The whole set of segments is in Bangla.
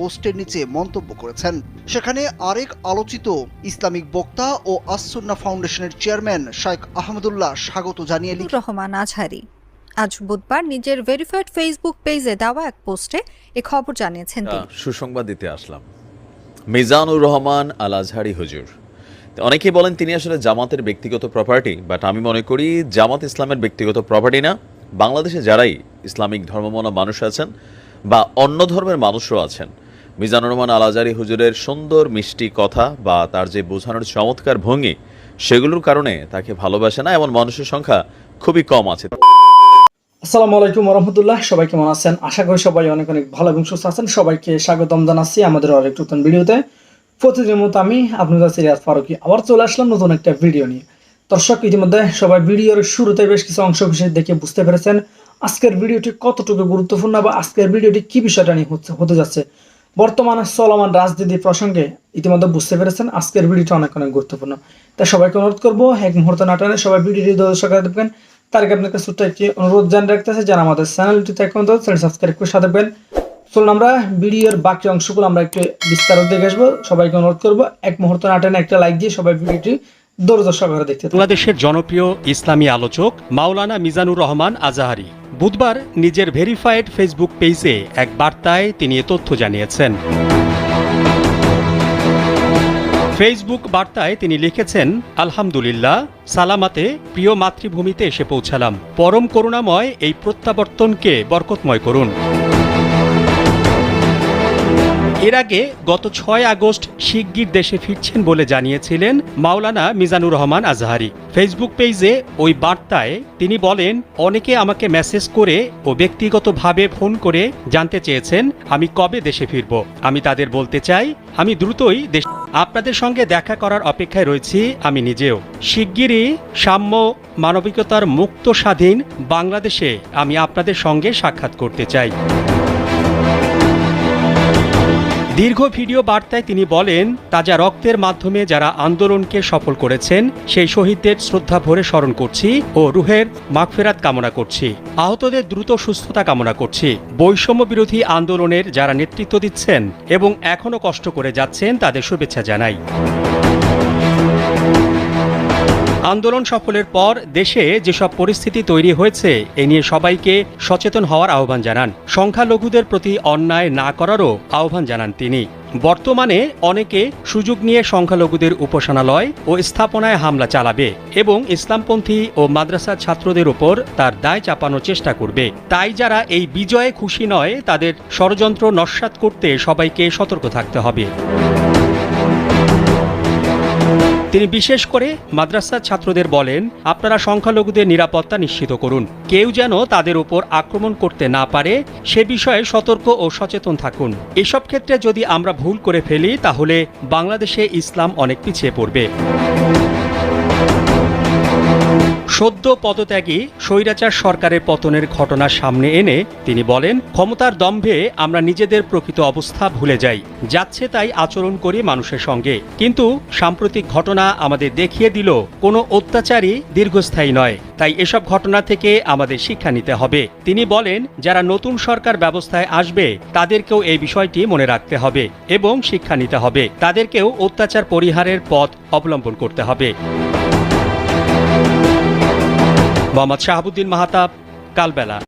পোস্টের নিচে মন্তব্য করেছেন। সেখানে আরেক আলোচিত ইসলামিক বক্তা ও আসুন্না ফাউন্ডেশনের চেয়ারম্যান শাইখ আহমদুল্লাহ স্বাগত জানিয়ে রহমান আজহারি। আজ বুধবার নিজের ভেরিফাইড ফেসবুক পেজে দেওয়া এক পোস্টে এ খবর জানিয়েছেন তিনি। সুসংবাদ দিতে আসলাম। মিজানুর রহমান আল আজহারি হুজুর। অনেকেই বলেন তিনি আসলে জামাতের ব্যক্তিগত প্রপার্টি বাট আমি মনে করি জামাত ইসলামের ব্যক্তিগত প্রপার্টি না। বাংলাদেশে যারাই ইসলামিক ধর্মমনা মানুষ আছেন বা অন্য ধর্মের মানুষও আছেন মিজানুর রহমান আল আজহারি হুজুরের সুন্দর মিষ্টি কথা বা তার যে বোঝানোর চমৎকার ভঙ্গি, সেগুলোর কারণে তাকে ভালোবাসে না, এমন মানুষের সংখ্যা খুবই কম আছে। আসসালামু আলাইকুম রহমতুল্লাহ সবাই কেমন আছেন? আশা করি সবাই অনেক অনেক ভালো এবং সুস্থ আছেন। সবাইকে স্বাগতম জানাচ্ছি আমাদের আরেক নতুন ভিডিওতে। প্রতিদিনের মতো আমি আপনাদের সিরিয়াস ফারুকি আবার চলে আসলাম নতুন একটা ভিডিও নিয়ে। দর্শক, ইতিমধ্যে সবাই ভিডিওর শুরুতে বেশ কিছু অংশ বিশেষ দেখে বুঝতে পেরেছেন। আজকের ভিডিওটি কতটুকু গুরুত্বপূর্ণ বা আজকের ভিডিওটি কি বিষয়টা নিয়ে হচ্ছে, হতে যাচ্ছে বর্তমানে চলমান রাজনীতি প্রসঙ্গে ইতিমধ্যে বুঝতে পেরেছেন, আজকের ভিডিওটা অনেক অনেক গুরুত্বপূর্ণ। তাই সবাইকে অনুরোধ করব, এক মুহূর্ত নাটানে সবাই ভিডিওটি দর্শক দেখবেন। তার আগে আপনাকে ছোট্ট একটি অনুরোধ জানিয়ে রাখতেছে যারা আমাদের চ্যানেলটিতে এখন তো চ্যানেল সাবস্ক্রাইব করে সাথে দেবেন চলুন আমরা ভিডিওর বাকি অংশগুলো আমরা একটু বিস্তারিত দেখে আসব। সবাইকে অনুরোধ করব, এক মুহূর্ত নাটানে একটা লাইক দিয়ে সবাই ভিডিওটি বাংলাদেশের জনপ্রিয় ইসলামী আলোচক মাওলানা মিজানুর রহমান আজাহারি বুধবার নিজের ভেরিফাইড ফেসবুক পেজে এক বার্তায় তিনি এ তথ্য জানিয়েছেন। ফেসবুক বার্তায় তিনি লিখেছেন, আলহামদুলিল্লাহ, সালামাতে, প্রিয় মাতৃভূমিতে এসে পৌঁছালাম। পরম করুণাময় এই প্রত্যাবর্তনকে বরকতময় করুন। এর আগে গত ছয় আগস্ট শিগগির দেশে ফিরছেন বলে জানিয়েছিলেন মাওলানা মিজানুর রহমান আজহারি। ফেসবুক পেজে ওই বার্তায় তিনি বলেন, অনেকে আমাকে মেসেজ করে ও ব্যক্তিগতভাবে ফোন করে জানতে চেয়েছেন, আমি কবে দেশে ফিরব? আমি তাদের বলতে চাই, আমি দ্রুতই দেশ আপনাদের সঙ্গে দেখা করার অপেক্ষায় রয়েছি আমি নিজেও। শিগগিরই সাম্য মানবিকতার মুক্ত স্বাধীন বাংলাদেশে আমি আপনাদের সঙ্গে সাক্ষাৎ করতে চাই। দীর্ঘ ভিডিও বার্তায় তিনি বলেন, তাজা রক্তের মাধ্যমে যারা আন্দোলনকে সফল করেছেন, সেই শহীদদের শ্রদ্ধা ভরে স্মরণ করছি ও রুহের মাগফেরাত কামনা করছি। আহতদের দ্রুত সুস্থতা কামনা করছি। বৈষম্য বিরোধী আন্দোলনের যারা নেতৃত্ব দিচ্ছেন এবং এখনও কষ্ট করে যাচ্ছেন, তাদের শুভেচ্ছা জানাই। আন্দোলন সফলের পর দেশে যেসব পরিস্থিতি তৈরি হয়েছে, এ নিয়ে সবাইকে সচেতন হওয়ার আহ্বান জানান। সংখ্যালঘুদের প্রতি অন্যায় না করারও আহ্বান জানান তিনি। বর্তমানে অনেকে সুযোগ নিয়ে সংখ্যালঘুদের উপাসনালয় ও স্থাপনায় হামলা চালাবে এবং ইসলামপন্থী ও মাদ্রাসা ছাত্রদের ওপর তার দায় চাপানোর চেষ্টা করবে। তাই যারা এই বিজয়ে খুশি নয়, তাদের ষড়যন্ত্র নস্যাৎ করতে সবাইকে সতর্ক থাকতে হবে। তিনি বিশেষ করে মাদ্রাসার ছাত্রদের বলেন, আপনারা সংখ্যালঘুদের নিরাপত্তা নিশ্চিত করুন। কেউ যেন তাদের উপর আক্রমণ করতে না পারে, সে বিষয়ে সতর্ক ও সচেতন থাকুন। এসব ক্ষেত্রে যদি আমরা ভুল করে ফেলি, তাহলে বাংলাদেশে ইসলাম অনেক পিছিয়ে পড়বে। সদ্য পদত্যাগী স্বৈরাচার সরকারের পতনের ঘটনা সামনে এনে তিনি বলেন, ক্ষমতার দম্ভে আমরা নিজেদের প্রকৃত অবস্থা ভুলে যাই, যাচ্ছে তাই আচরণ করি মানুষের সঙ্গে। কিন্তু সাম্প্রতিক ঘটনা আমাদের দেখিয়ে দিল, কোনো অত্যাচারই দীর্ঘস্থায়ী নয়। তাই এসব ঘটনা থেকে আমাদের শিক্ষা নিতে হবে। তিনি বলেন, যারা নতুন সরকার ব্যবস্থায় আসবে, তাদেরকেও এই বিষয়টি মনে রাখতে হবে এবং শিক্ষা নিতে হবে। তাদেরকেও অত্যাচার পরিহারের পথ অবলম্বন করতে হবে। মোহাম্মদ শাহাবুদ্দিন মাহাতাব, কালবেলা।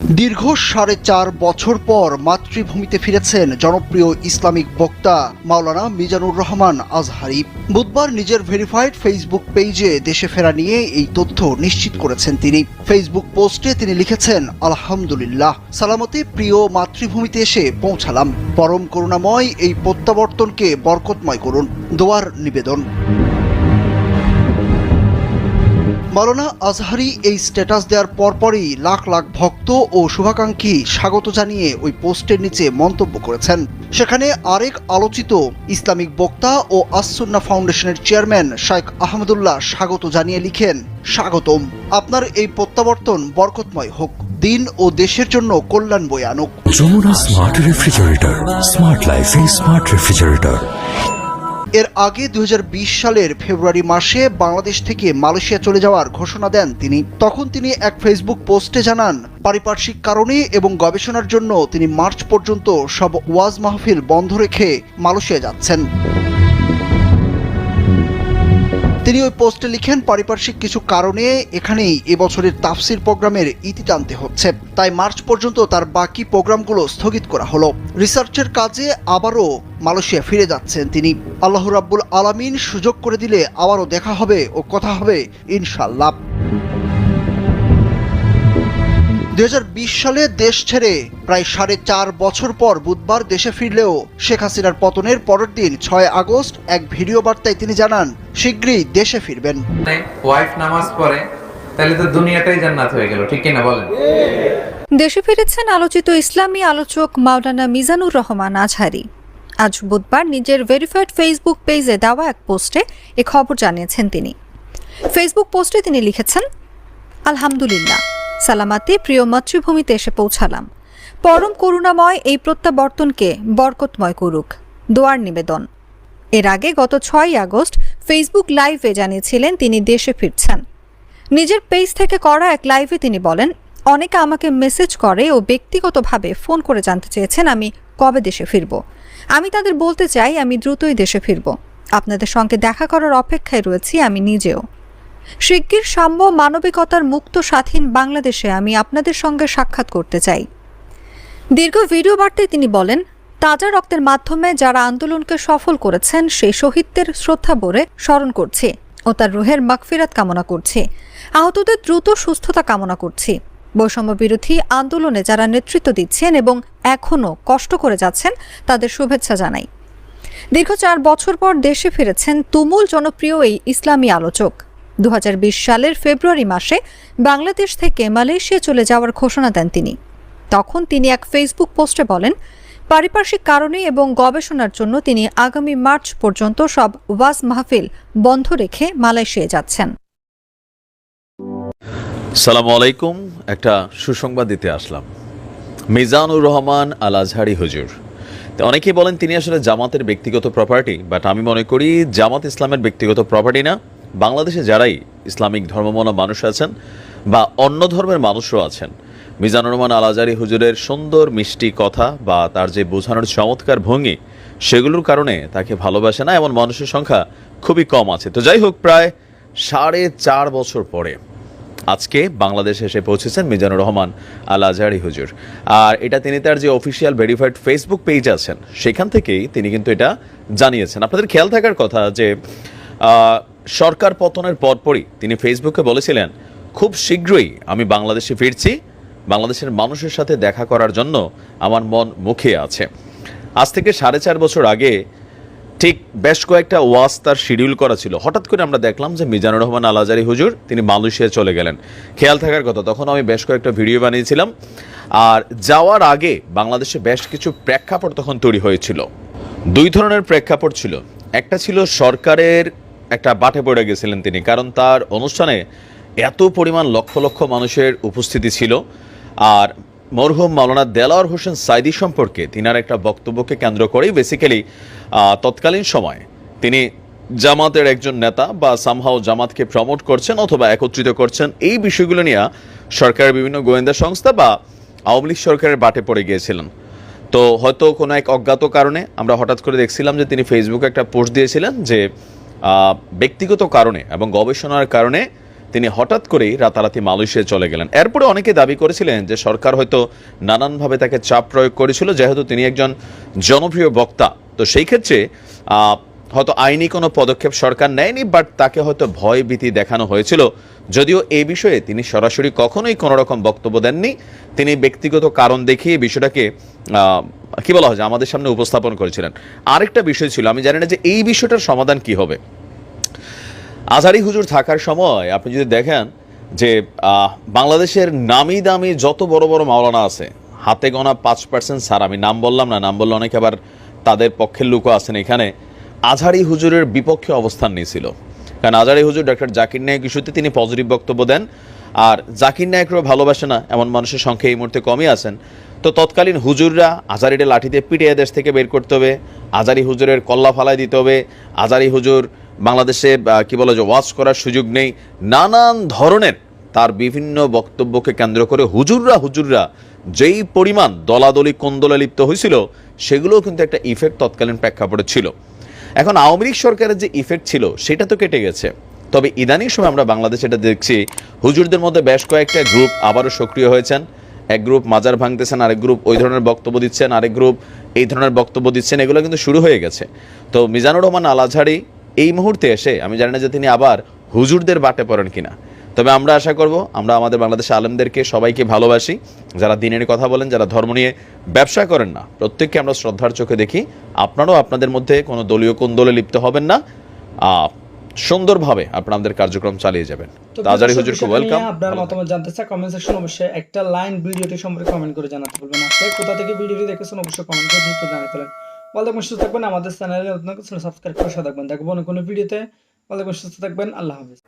দীর্ঘ সাড়ে চার বছর পর মাতৃভূমিতে ফিরেছেন জনপ্রিয় ইসলামিক বক্তা মাওলানা মিজানুর রহমান আজহারি। বুধবার নিজের ভেরিফাইড ফেসবুক পেজে দেশে ফেরা নিয়ে এই তথ্য নিশ্চিত করেছেন তিনি। ফেসবুক পোস্টে তিনি লিখেছেন, আলহামদুলিল্লাহ, সালামতে প্রিয় মাতৃভূমিতে এসে পৌঁছালাম। পরম করুণাময় এই প্রত্যাবর্তনকে বরকতময় করুন। দোয়ার নিবেদন। মাওলানা আজহারি এই স্ট্যাটাস দেওয়ার পরপরই লাখ লাখ ভক্ত ও শুভাকাঙ্ক্ষী স্বাগত জানিয়ে ওই পোস্টের নিচে মন্তব্য করেছেন। সেখানে আরেক আলোচিত ইসলামিক বক্তা ও আসুন্না ফাউন্ডেশনের চেয়ারম্যান শাইখ আহমদুল্লাহ স্বাগত জানিয়ে লিখেন, স্বাগতম। আপনার এই প্রত্যাবর্তন বরকতময় হোক। দিন ও দেশের জন্য কল্যাণ বয়ে আনুক। যমুনা স্মার্ট রেফ্রিজারেটর স্মার্ট লাইফে স্মার্ট রেফ্রিজারেটর এর আগে দু হাজার বিশ সালের ফেব্রুয়ারি মাসে বাংলাদেশ থেকে মালয়েশিয়া চলে যাওয়ার ঘোষণা দেন তিনি। তখন তিনি এক ফেসবুক পোস্টে জানান, পারিপার্শ্বিক কারণে এবং গবেষণার জন্য তিনি মার্চ পর্যন্ত সব ওয়াজ মাহফিল বন্ধ রেখে মালয়েশিয়া যাচ্ছেন। তিনি ওই পোস্টে লিখেন, পারিপার্শ্বিক কিছু কারণে এখানেই এবছরের তাফসির প্রোগ্রামের ইতি টানতে হচ্ছে। তাই মার্চ পর্যন্ত তার বাকি প্রোগ্রামগুলো স্থগিত করা হলো। রিসার্চের কাজে আবারও মালয়েশিয়া ফিরে যাচ্ছেন তিনি। আল্লাহ রাব্বুল আলামিন সুযোগ করে দিলে আবারও দেখা হবে ও কথা হবে ইনশাল্লাহ দুই সালে দেশ ছেড়ে প্রায় সাড়ে চার বছর পর বুধবার দেশে ফিরলেও শেখ হাসিনার পতনের পরের দিন ছয় আগস্ট এক ভিডিও বার্তায় তিনি জানান শীঘ্রই দেশে ফিরবেন। ওয়াইফ নামাজ পড়ে তাহলে তো দুনিয়াটাই জান্নাত হয়ে গেল ঠিক কিনা বলেন? দেশে ফিরেছেন আলোচিত ইসলামী আলোচক মাওলানা মিজানুর রহমান আজহারি। আজ বুধবার নিজের ভেরিফাইড ফেসবুক পেজে দেওয়া এক পোস্টে এ খবর জানিয়েছেন তিনি। ফেসবুক পোস্টে তিনি লিখেছেন আলহামদুলিল্লাহ। সালামাতে প্রিয় মাতৃভূমিতে এসে পৌঁছালাম। পরম করুণাময় এই প্রত্যাবর্তনকে বরকতময় করুক। দোয়ার নিবেদন। এর আগে গত ছয়ই আগস্ট ফেসবুক লাইভে জানিয়েছিলেন তিনি দেশে ফিরছেন। নিজের পেজ থেকে করা এক লাইভে তিনি বলেন, অনেকে আমাকে মেসেজ করে ও ব্যক্তিগতভাবে ফোন করে জানতে চেয়েছেন আমি কবে দেশে ফিরব। আমি তাদের বলতে চাই আমি দ্রুতই দেশে ফিরব। আপনাদের সঙ্গে দেখা করার অপেক্ষায় রয়েছি আমি নিজেও। শিগগির সাম্য মানবিকতার মুক্ত স্বাধীন বাংলাদেশে আমি আপনাদের সঙ্গে সাক্ষাৎ করতে চাই। দীর্ঘ ভিডিও বার্তায় তিনি বলেন, তাজা রক্তের মাধ্যমে যারা আন্দোলনকে সফল করেছেন, সেই শহীদদের শ্রদ্ধা ভরে স্মরণ করছি ও তার রুহের মাগফিরাত কামনা করছি। আহতদের দ্রুত সুস্থতা কামনা করছি। বৈষম্য বিরোধী আন্দোলনে যারা নেতৃত্ব দিচ্ছেন এবং এখনও কষ্ট করে যাচ্ছেন, তাদের শুভেচ্ছা জানাই। দীর্ঘ চার বছর পর দেশে ফিরেছেন তুমুল জনপ্রিয় এই ইসলামী আলোচক। দুহাজার বিশ সালের ফেব্রুয়ারি মাসে বাংলাদেশ থেকে মালয়েশিয়া চলে যাওয়ার ঘোষণা দেন তিনি। তখন তিনি এক ফেসবুক পোস্টে বলেন, পারিপার্শ্বিক কারণে এবং গবেষণার জন্য তিনি আগামী মার্চ পর্যন্ত সব ওয়াজ মাহফিল বন্ধ রেখে মালয়েশিয়া যাচ্ছেন। সালামু আলাইকুম। একটা সুসংবাদ দিতে আসলাম। মিজানুর রহমান আল আজহারি হুজুর অনেকেই বলেন, তিনি আসলে জামাতের ব্যক্তিগত প্রপার্টি বাট আমি মনে করি জামাত ইসলামের ব্যক্তিগত প্রপার্টি না। বাংলাদেশে যারাই ইসলামিক ধর্মমনা মানুষ আছেন বা অন্য ধর্মের মানুষও আছেন, মিজানুর রহমান আল আজহারি হুজুরের সুন্দর মিষ্টি কথা বা তার যে বোঝানোর চমৎকার ভঙ্গি, সেগুলোর কারণে তাকে ভালোবাসে না, এমন মানুষের সংখ্যা খুবই কম আছে। তো যাই হোক, প্রায় সাড়ে চার বছর পরে আজকে বাংলাদেশে এসে পৌঁছেছেন মিজানুর রহমান আল আজহারি হুজুর। আর এটা তিনি তার যে অফিসিয়াল ভেরিফাইড ফেসবুক পেজ আছেন, সেখান থেকেই তিনি কিন্তু এটা জানিয়েছেন। আপনাদের খেয়াল থাকার কথা যে সরকার পতনের পরপরই তিনি ফেসবুকে বলেছিলেন, খুব শীঘ্রই আমি বাংলাদেশে ফিরছি, বাংলাদেশের মানুষের সাথে দেখা করার জন্য আমার মন মুখে আছে। আজ থেকে সাড়ে চার বছর আগে ঠিক বেশ কয়েকটা ওয়াজ তার শিডিউল করা ছিল। হঠাৎ করে আমরা দেখলাম যে মিজানুর রহমান আলাজারি হুজুর, তিনি মালয়েশিয়া চলে গেলেন। খেয়াল থাকার কথা, তখন আমি বেশ কয়েকটা ভিডিও বানিয়েছিলাম, আর যাওয়ার আগে বাংলাদেশে বেশ কিছু প্রেক্ষাপট তখন তৈরি হয়েছিল। দুই ধরনের প্রেক্ষাপট ছিল। একটা ছিল সরকারের একটা বাটে পড়ে গেছিলেন তিনি, কারণ তার অনুষ্ঠানে এত পরিমাণ লক্ষ লক্ষ মানুষের উপস্থিতি ছিল। আর মরহুম মাওলানা দেলাওয়ার হোসেন সাইদি সম্পর্কে তিনার একটা বক্তব্যকে কেন্দ্র করেই বেসিক্যালি তৎকালীন সময় তিনি জামাতের একজন নেতা বা সামহাও জামাতকে প্রমোট করছেন অথবা একত্রিত করছেন, এই বিষয়গুলো নিয়ে সরকারের বিভিন্ন গোয়েন্দা সংস্থা বা আওয়ামী লীগ সরকারের বাটে পড়ে গিয়েছিলেন। তো হয়তো কোনো এক অজ্ঞাত কারণে আমরা হঠাৎ করে দেখছিলাম যে তিনি ফেসবুকে একটা পোস্ট দিয়েছিলেন যে ব্যক্তিগত কারণে এবং গবেষণার কারণে তিনি হঠাৎ করেই রাতারাতি মালয়েশিয়া চলে গেলেন। এরপরে অনেকে দাবি করেছিলেন যে সরকার হয়তো নানানভাবে তাকে চাপ প্রয়োগ করেছিল, যেহেতু তিনি একজন জনপ্রিয় বক্তা। তো সেই ক্ষেত্রে হয়তো আইনি কোনো পদক্ষেপ সরকার নেয়নি, বাট তাকে হয়তো ভয় ভীতি দেখানো হয়েছিল। যদিও এই বিষয়ে তিনি সরাসরি কখনোই কোনো রকম বক্তব্য দেননি। তিনি ব্যক্তিগত কারণ দেখিয়ে বিষয়টাকে কি বলা হয় আমাদের সামনে উপস্থাপন করেছিলেন। আরেকটা বিষয় ছিল, আমি জানি না যে এই বিষয়টার সমাধান কি হবে। আজহারি হুজুর থাকার সময় আপনি যদি দেখেন যে বাংলাদেশের নামি দামি যত বড় বড় মাওলানা আছে, হাতে গোনা পাঁচ পার্সেন্ট স্যার আমি নাম বললাম না, নাম বললে অনেকে আবার তাদের পক্ষের লোকও আছেন এখানে, আজহারি হুজুরের বিপক্ষে অবস্থান নিয়েছিল। কারণ হুজুর ডক্টর জাকির নায়ক ইস্যুতে তিনি পজিটিভ বক্তব্য দেন। আর জাকির নায়করাও ভালোবাসে না, এমন মানুষের সংখ্যা এই মুহূর্তে কমই আছেন। তো তৎকালীন হুজুররা আজারিটা লাঠিতে পিটিয়ে দেশ থেকে বের করতে হবে, আজারি হুজুরের কল্লা ফালাই দিতে হবে, আজারি হুজুর বাংলাদেশে কি বলে যে ওয়াচ করার সুযোগ নেই, নানান ধরনের তার বিভিন্ন বক্তব্যকে কেন্দ্র করে হুজুররা হুজুররা যেই পরিমাণ দলাদলি, কোন্দলে লিপ্ত হয়েছিল, সেগুলোও কিন্তু একটা ইফেক্ট তৎকালীন প্রেক্ষাপটে ছিল। এখন আওয়ামী লীগ সরকারের যে ইফেক্ট ছিল, সেটা তো কেটে গেছে। তবে ইদানিং সময় আমরা বাংলাদেশ এটা দেখছি, হুজুরদের মধ্যে বেশ কয়েকটা গ্রুপ আবারও সক্রিয় হয়েছেন। এক গ্রুপ মাজার ভাঙতেছেন, আরেক গ্রুপ ওই ধরনের বক্তব্য দিচ্ছেন, আরেক গ্রুপ এই ধরনের বক্তব্য দিচ্ছেন, এগুলো কিন্তু শুরু হয়ে গেছে। তো মিজানুর রহমান আলাঝাড়ি এই মুহূর্তে এসে, আমি জানি না যে তিনি আবার হুজুরদের বাটে পড়েন কিনা তবে আমরা আশা করব আমরা আমাদের বাংলাদেশে আলেমদেরকে সবাইকে ভালোবাসি। যারা দিনের কথা বলেন যারা ধর্ম নিয়ে ব্যবসা করেন না প্রত্যেককে আমরা শ্রদ্ধার চোখে দেখি। আপনারাও আপনাদের মধ্যে কোনো দলীয় কোন্দলে লিপ্ত হবেন না। সুন্দরভাবে আপনাদের কার্যক্রম চালিয়ে যাবেন। তো তো আজারি হুজুরকে ওয়েলকাম আপনার মতামত জানতে চাই কমেন্ট সেকশন অবশ্যই একটা লাইন ভিডিওটি সম্পর্কে কমেন্ট করে জানাতে আর কে কোথা থেকে ভিডিওটি দেখেছেন অবশ্যই কমেন্ট করে দ্রুত জানিয়ে ফেলেন সুস্থ থাকবেন। আমাদের চ্যানেলে নতুন কিছু সাবস্ক্রাইব করে সাথে থাকবেন দেখব অন্য কোনো ভিডিওতে। থাকবেন সুস্থ থাকবেন। আল্লাহ হাফিজ।